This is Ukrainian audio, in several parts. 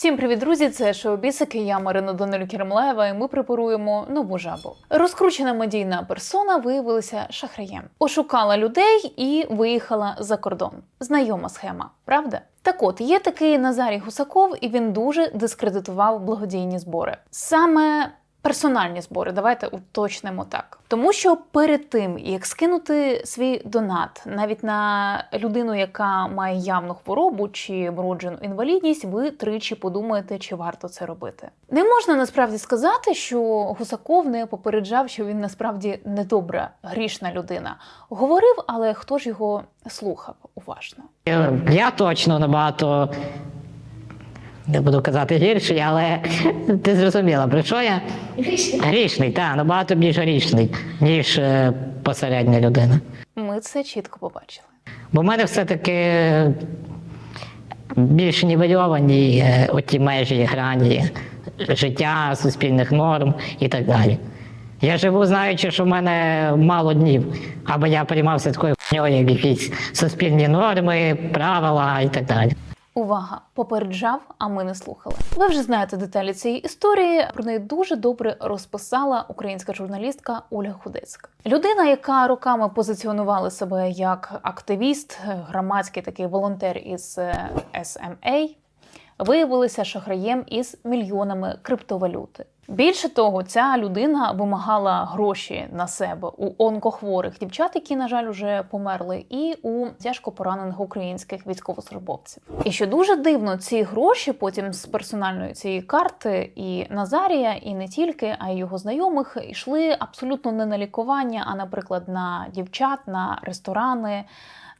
Всім привіт, друзі! Це шоу Бісики. Я Марина Донель Кіремлаєва, і ми препаруємо нову жабу. Розкручена медійна персона виявилася шахраєм. Ошукала людей і виїхала за кордон. Знайома схема, правда? Так от є такий Назарій Гусаков, і він дуже дискредитував благодійні збори. Саме персональні збори, давайте уточнимо так. Тому що перед тим, як скинути свій донат навіть на людину, яка має явну хворобу чи вроджену інвалідність, ви тричі подумаєте, чи варто це робити. Не можна насправді сказати, що Гусаков не попереджав, що він насправді недобра, грішна людина. Говорив, але хто ж його слухав уважно? Я точно набагато не буду казати гірший, але ти зрозуміла, про що я? Грішний, так, набагато більш грішний, ніж е, посередня людина. Ми це чітко побачили. Бо в мене все-таки більш нівельовані е, оті межі грані життя, суспільних норм і так далі. Я живу, знаючи, що в мене мало днів, аби я приймався такою хуйньою, як якісь суспільні норми, правила і так далі. Увага! Попереджав, а ми не слухали. Ви вже знаєте деталі цієї історії. Про неї дуже добре розписала українська журналістка Ольга Худецька. Людина, яка роками позиціонувала себе як активіст, громадський такий волонтер із е, SMA, виявилася шахраєм із мільйонами криптовалюти. Більше того, ця людина вимагала гроші на себе у онкохворих дівчат, які, на жаль, вже померли, і у тяжко поранених українських військовослужбовців. І що дуже дивно, ці гроші потім з персональної цієї карти і Назарія, і не тільки, а й його знайомих йшли абсолютно не на лікування, а, наприклад, на дівчат, на ресторани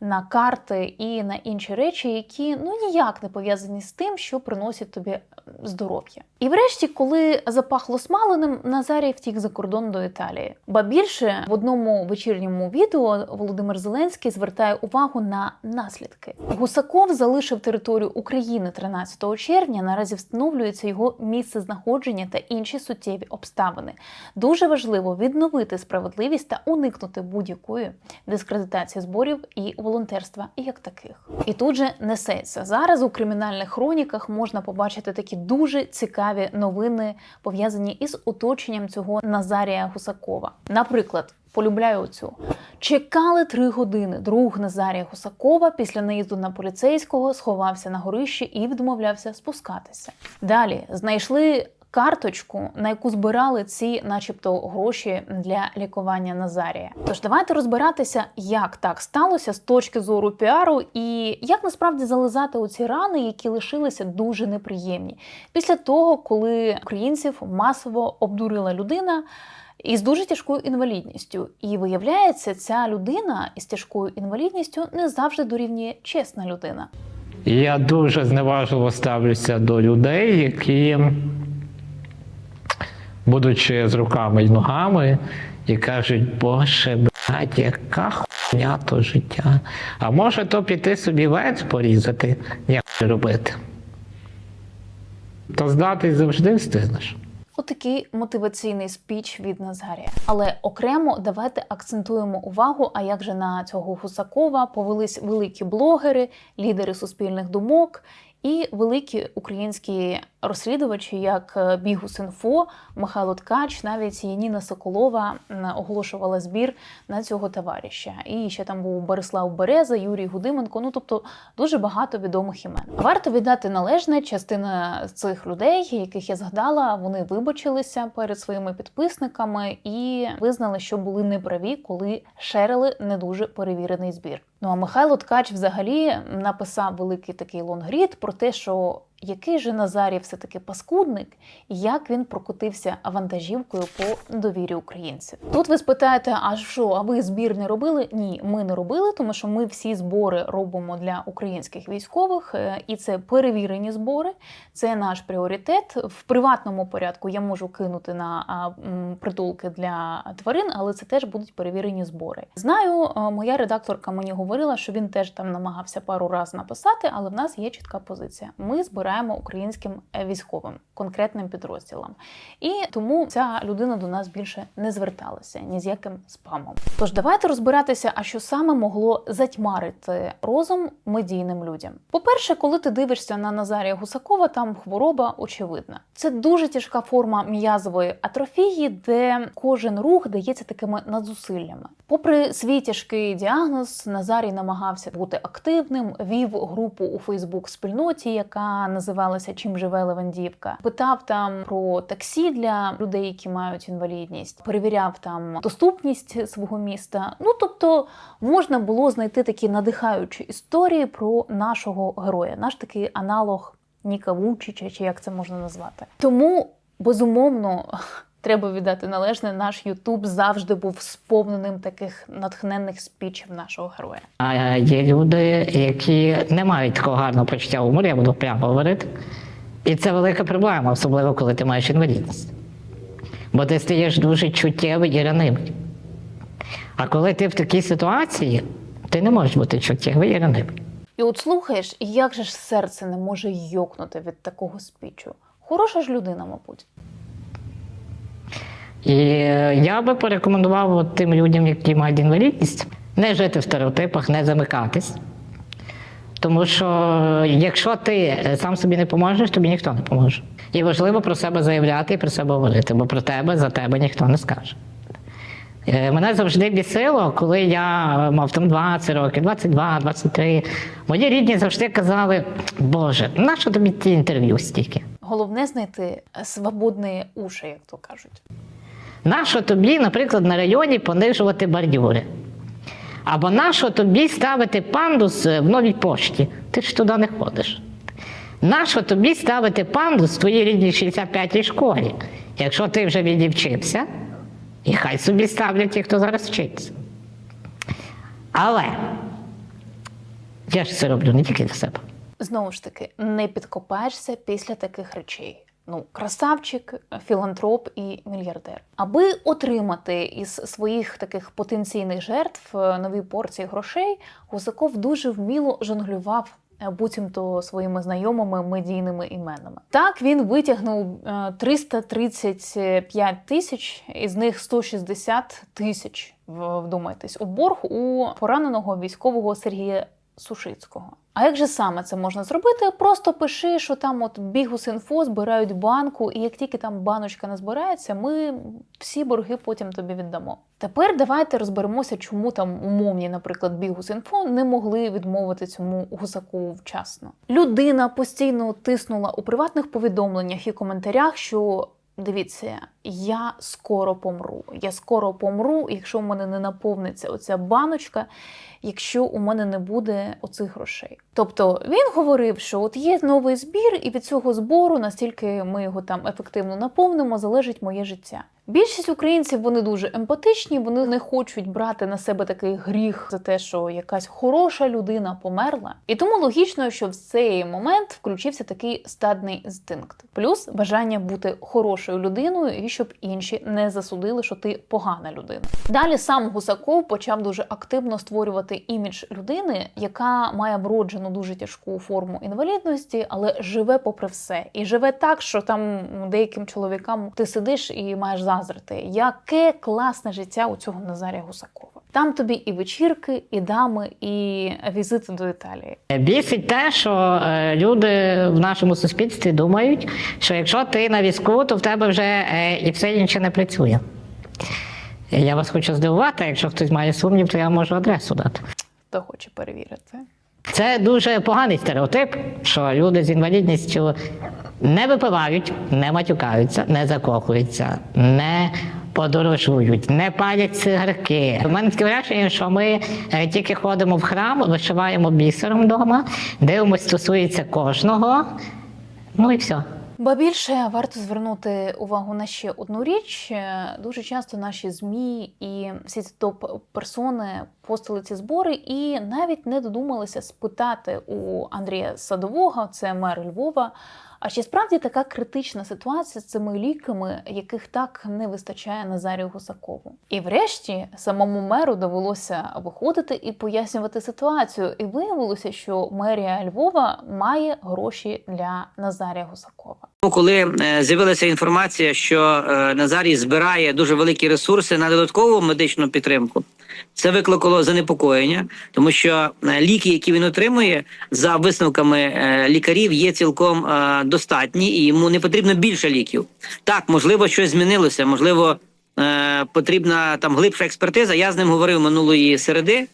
на карти і на інші речі, які ну ніяк не пов'язані з тим, що приносять тобі здоров'я. І врешті, коли запахло смаленим, Назарій втік за кордон до Італії. Ба більше в одному вечірньому відео Володимир Зеленський звертає увагу на наслідки. Гусаков залишив територію України 13 червня. Наразі встановлюється його місце знаходження та інші суттєві обставини. Дуже важливо відновити справедливість та уникнути будь-якої дискредитації зборів і волонтерства як таких. І тут же несеться зараз у кримінальних хроніках можна побачити такі дуже цікаві новини, пов'язані із оточенням цього Назарія Гусакова. Наприклад. Полюбляю цю. Чекали три години. Друг Назарія Гусакова після наїзду на поліцейського сховався на горищі і відмовлявся спускатися. Далі знайшли карточку, на яку збирали ці, начебто, гроші для лікування Назарія. Тож давайте розбиратися, як так сталося з точки зору піару, і як насправді зализати оці рани, які лишилися дуже неприємні після того, коли українців масово обдурила людина. Із дуже тяжкою інвалідністю, і виявляється, ця людина із тяжкою інвалідністю не завжди дорівнює чесна людина. Я дуже зневажливо ставлюся до людей, які, будучи з руками і ногами, і кажуть, Боже, блядь, яка хуйня то життя. А може то піти собі вець порізати, як робити. То здатись завжди встигнеш. Отакий мотиваційний спіч від Назарія. Але окремо давайте акцентуємо увагу. А як же на цього Гусакова повелись великі блогери, лідери суспільних думок і великі українські розслідувачі, як Бігус.Інфо, Михайло Ткач, навіть Яніна Соколова оголошувала збір на цього товариша. І ще там був Борислав Береза, Юрій Гудименко. Ну тобто дуже багато відомих імен. Варто віддати належне частина цих людей, яких я згадала, вони вибачилися перед своїми підписниками і визнали, що були неправі, коли шерили не дуже перевірений збір. Ну а Михайло Ткач взагалі написав великий такий лонгрід про те, що який же Назарій все-таки паскудник, і як він прокотився вантажівкою по довірі українців. Тут ви спитаєте, а що, а ви збір не робили? Ні, ми не робили, тому що ми всі збори робимо для українських військових, е, і це перевірені збори. Це наш пріоритет. В приватному порядку я можу кинути на притулки для тварин, але це теж будуть перевірені збори. Знаю, е, моя редакторка мені говорила, що він теж там намагався пару разів написати, але в нас є чітка позиція. Ми збираємо збираємо українським е, військовим, конкретним підрозділам. І тому ця людина до нас більше не зверталася ні з яким спамом. Тож давайте розбиратися, а що саме могло затьмарити розум медійним людям. По-перше, коли ти дивишся на Назарія Гусакова, там хвороба очевидна. Це дуже тяжка форма м'язової атрофії, де кожен рух дається такими надзусиллями. Попри свій тяжкий діагноз, Назарій намагався бути активним, вів групу у Фейсбук-спільноті, яка називалася Чим живе Левандівка. Питав там про таксі для людей, які мають інвалідність, перевіряв там доступність свого міста. Ну тобто можна було знайти такі надихаючі історії про нашого героя, наш такий аналог Ніка Вучича, чи як це можна назвати. Тому безумовно. Треба віддати належне, наш Ютуб завжди був сповненим таких натхненних спічів нашого героя. А є люди, які не мають такого гарного почуття гумору, я буду прямо говорити. І це велика проблема, особливо коли ти маєш інвалідність. Бо ти стаєш дуже чуттєвий і ранивий. А коли ти в такій ситуації, ти не можеш бути чуттєвий і ранивий. І от слухаєш, як же ж серце не може йокнути від такого спічу? Хороша ж людина, мабуть. І е, я би порекомендував тим людям, які мають інвалідність, не жити в стереотипах, не замикатись. Тому що е, якщо ти е, сам собі не поможеш, тобі ніхто не поможе. І важливо про себе заявляти і про себе говорити, бо про тебе за тебе ніхто не скаже. Мене завжди бісило, коли я мав там 20 років, 22, 23. Мої рідні завжди казали: Боже, нащо тобі ті інтерв'ю стільки? Головне знайти свободні уші, як то кажуть. Нащо тобі, наприклад, на районі понижувати бордюри? Або нащо тобі ставити пандус е, в новій пошті? Ти ж туди не ходиш. Нащо тобі ставити пандус в твоїй рідній 65-й школі, якщо ти вже відівчився, і хай собі ставлять ті, хто зараз вчиться. Але я ж це роблю не тільки для себе. Знову ж таки, не підкопаєшся після таких речей. Ну, красавчик, філантроп і мільярдер. Аби отримати із своїх таких потенційних жертв е, нові порції грошей, Гусаков дуже вміло жонглював. е, Буцімто своїми знайомими медійними іменами. Так він витягнув е, 335 тисяч, із них 160 тисяч. Вдумайтесь, у борг у пораненого військового Сергія Сушицького. А як же саме це можна зробити? Просто пиши, що там от Бігус.Інфо збирають банку, і як тільки там баночка не збирається, ми всі борги потім тобі віддамо. Тепер давайте розберемося, чому там умовні, наприклад, Бігус.Інфо не могли відмовити цьому гусаку вчасно. Людина постійно тиснула у приватних повідомленнях і коментарях, що. Дивіться, я скоро помру. Я скоро помру, якщо в мене не наповниться оця баночка, якщо у мене не буде оцих грошей. Тобто він говорив, що от є новий збір, і від цього збору, настільки ми його там ефективно наповнимо, залежить моє життя. Більшість українців вони дуже емпатичні, вони не хочуть брати на себе такий гріх за те, що якась хороша людина померла. І тому логічно, що в цей момент включився такий стадний інстинкт, плюс бажання бути хорошою людиною, і щоб інші не засудили, що ти погана людина. Далі сам Гусаков почав дуже активно створювати імідж людини, яка має вроджену дуже тяжку форму інвалідності, але живе попри все, і живе так, що там деяким чоловікам ти сидиш і маєш заздрити, яке класне життя у цього Назарія Гусакова. Там тобі і вечірки, і дами, і візити до Італії. Бісить те, що е, люди в нашому суспільстві думають, що якщо ти на візку, то в тебе вже е, і все інше не працює. Я вас хочу здивувати, якщо хтось має сумнів, то я можу адресу дати. Хто хоче перевірити? Це дуже поганий стереотип, що люди з інвалідністю не випивають, не матюкаються, не закохуються, не подорожують, не палять цигарки. У мене таке враження, що ми е, тільки ходимо в храм, вишиваємо бісером вдома, дивимося, стосується кожного. Ну і все. Ба більше варто звернути увагу на ще одну річ. Е, Дуже часто наші змі і всі ці топ-персони постили ці збори і навіть не додумалися спитати у Андрія Садового, це мер Львова, А чи справді така критична ситуація з цими ліками, яких так не вистачає Назарію Гусакову? І врешті самому меру довелося виходити і пояснювати ситуацію. І виявилося, що мерія Львова має гроші для Назарія Гусакова. Ну, Коли е, з'явилася інформація, що е, Назарій збирає дуже великі ресурси на додаткову медичну підтримку, це викликало занепокоєння, тому що е, ліки, які він отримує, за висновками лікарів, є цілком достатні, і йому не потрібно більше ліків. Так, можливо, щось змінилося, можливо, потрібна там глибша експертиза. Я з ним говорив минулої середи.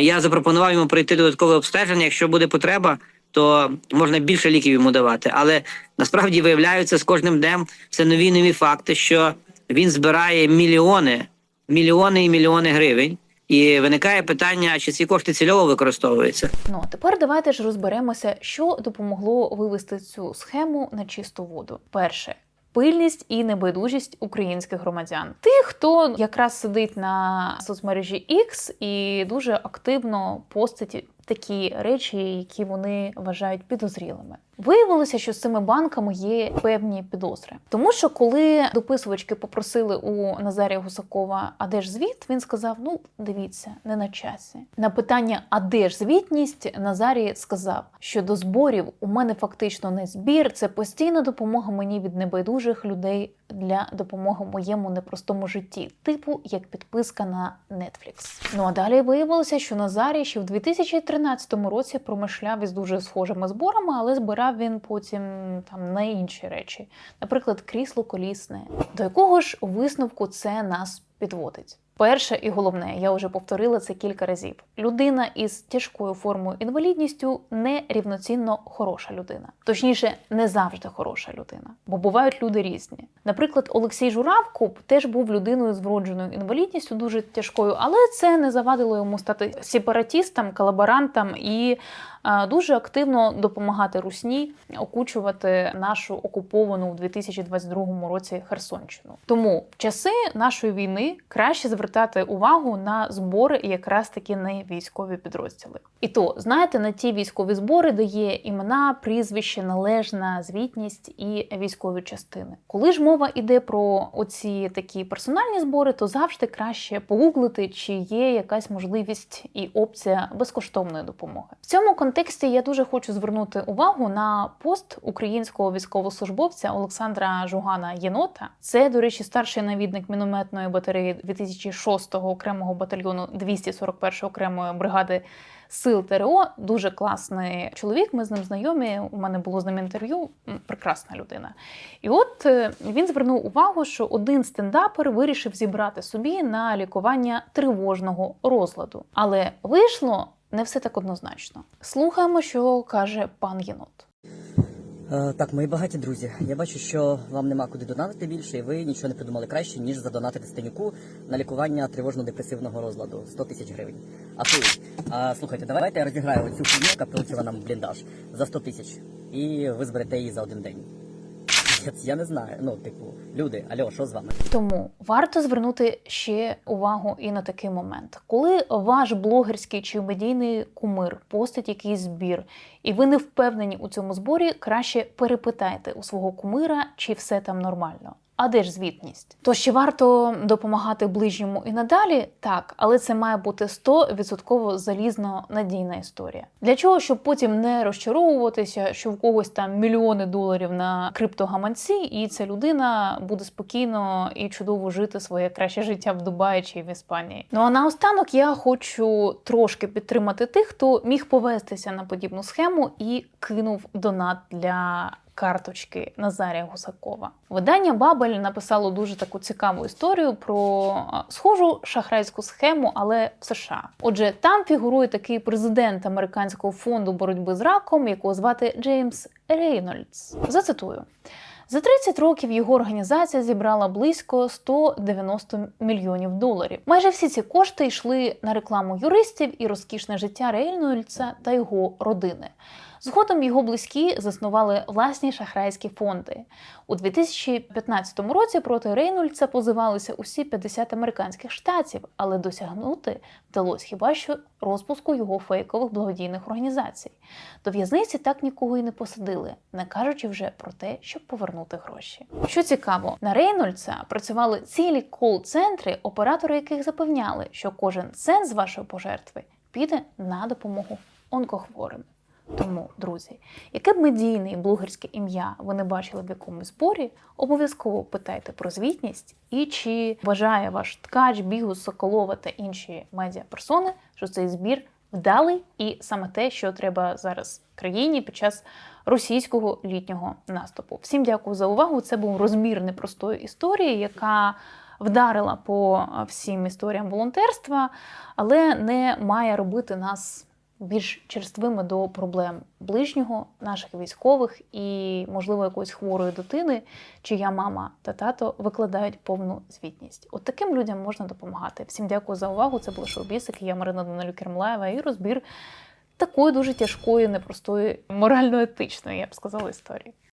Я запропонував йому пройти додаткове обстеження. Якщо буде потреба, то можна більше ліків йому давати. Але насправді виявляються з кожним днем все нові і нові факти, що він збирає мільйони, мільйони і мільйони гривень. І виникає питання, чи ці кошти цільово використовуються. Ну а тепер давайте ж розберемося, що допомогло вивести цю схему на чисту воду. Перше. Пильність і небайдужість українських громадян, тих, хто якраз сидить на соцмережі X і дуже активно постить такі речі, які вони вважають підозрілими. Виявилося, що з цими банками є певні підозри, тому що коли дописувачки попросили у Назарія Гусакова, а де ж звіт, він сказав: Ну, дивіться, не на часі. На питання, а де ж звітність, Назарій сказав, що до зборів у мене фактично не збір, це постійна допомога мені від небайдужих людей для допомоги моєму непростому житті, типу як підписка на Netflix. Ну а далі виявилося, що Назарій ще в 2013 році промишляв із дуже схожими зборами, але збирав він потім там на інші речі, наприклад, крісло колісне. До якого ж висновку це нас підводить? Перше і головне, я вже повторила це кілька разів. Людина із тяжкою формою інвалідністю не рівноцінно хороша людина. Точніше, не завжди хороша людина, бо бувають люди різні. Наприклад, Олексій Журавко теж був людиною з вродженою інвалідністю, дуже тяжкою, але це не завадило йому стати сепаратістом, колаборантом і дуже активно допомагати Русні окучувати нашу окуповану у 2022 році Херсонщину. Тому в часи нашої війни краще звертати увагу на збори якраз таки на військові підрозділи. І то знаєте, на ті військові збори, де є імена, прізвище, належна звітність і військові частини. Коли ж мова йде про оці такі персональні збори, то завжди краще погуглити, чи є якась можливість і опція безкоштовної допомоги. В цьому контексті я дуже хочу звернути увагу на пост українського військовослужбовця Олександра Жугана Єнота. Це, до речі, старший навідник мінометної батареї 2006-го окремого батальйону 241-ї окремої бригади сил ТРО. Дуже класний чоловік. Ми з ним знайомі. У мене було з ним інтерв'ю. Прекрасна людина. І от е, він звернув увагу, що один стендапер вирішив зібрати собі на лікування тривожного розладу. Але вийшло не все так однозначно. Слухаємо, що каже пан Єнот. Е, Так, мої багаті друзі, я бачу, що вам нема куди донатити більше, і ви нічого не придумали краще, ніж задонатити Стенюку на лікування тривожно-депресивного розладу 100 тисяч гривень. А ти, а, слухайте, давайте я розіграю оцю хуйню, яка прилетіла нам бліндаж за 100 тисяч, і ви зберете її за один день. Я, не знаю. Ну, типу, люди, альо, що з вами? Тому варто звернути ще увагу і на такий момент, коли ваш блогерський чи медійний кумир постить якийсь збір, і ви не впевнені у цьому зборі, краще перепитайте у свого кумира, чи все там нормально. А де ж звітність? То чи варто допомагати ближньому і надалі? Так, але це має бути 100% залізно надійна історія. Для чого, щоб потім не розчаровуватися, що в когось там мільйони доларів на криптогаманці, і ця людина буде спокійно і чудово жити своє краще життя в Дубаї чи в Іспанії. Ну а наостанок я хочу трошки підтримати тих, хто міг повестися на подібну схему і кинув донат для карточки Назарія Гусакова. Видання Бабель написало дуже таку цікаву історію про схожу шахрайську схему, але в США. Отже, там фігурує такий президент американського фонду боротьби з раком, якого звати Джеймс Рейнольдс. Зацитую. За 30 років його організація зібрала близько 190 мільйонів доларів. Майже всі ці кошти йшли на рекламу юристів і розкішне життя Рейнольдса та його родини. Згодом його близькі заснували власні шахрайські фонди. У 2015 році проти Рейнольдса позивалися усі 50 американських штатів, але досягнути вдалося хіба що розпуску його фейкових благодійних організацій. До в'язниці так нікого і не посадили, не кажучи вже про те, щоб повернути гроші. Що цікаво, на Рейнольдса працювали цілі кол-центри, оператори яких запевняли, що кожен цент з вашої пожертви піде на допомогу онкохворим. Тому, друзі, яке б медійне і блогерське ім'я ви не бачили в якомусь зборі, обов'язково питайте про звітність і чи вважає ваш ткач, бігус, Соколова та інші медіаперсони, що цей збір вдалий і саме те, що треба зараз країні під час російського літнього наступу. Всім дякую за увагу. Це був розмір непростої історії, яка вдарила по всім історіям волонтерства, але не має робити нас більш черствими до проблем ближнього, наших військових і, можливо, якоїсь хворої дитини, чия мама та тато викладають повну звітність. От таким людям можна допомагати. Всім дякую за увагу. Це були Шоу-Бісик, я Марина Данилюк Кермлаєва і розбір такої дуже тяжкої, непростої, морально-етичної, я б сказала, історії.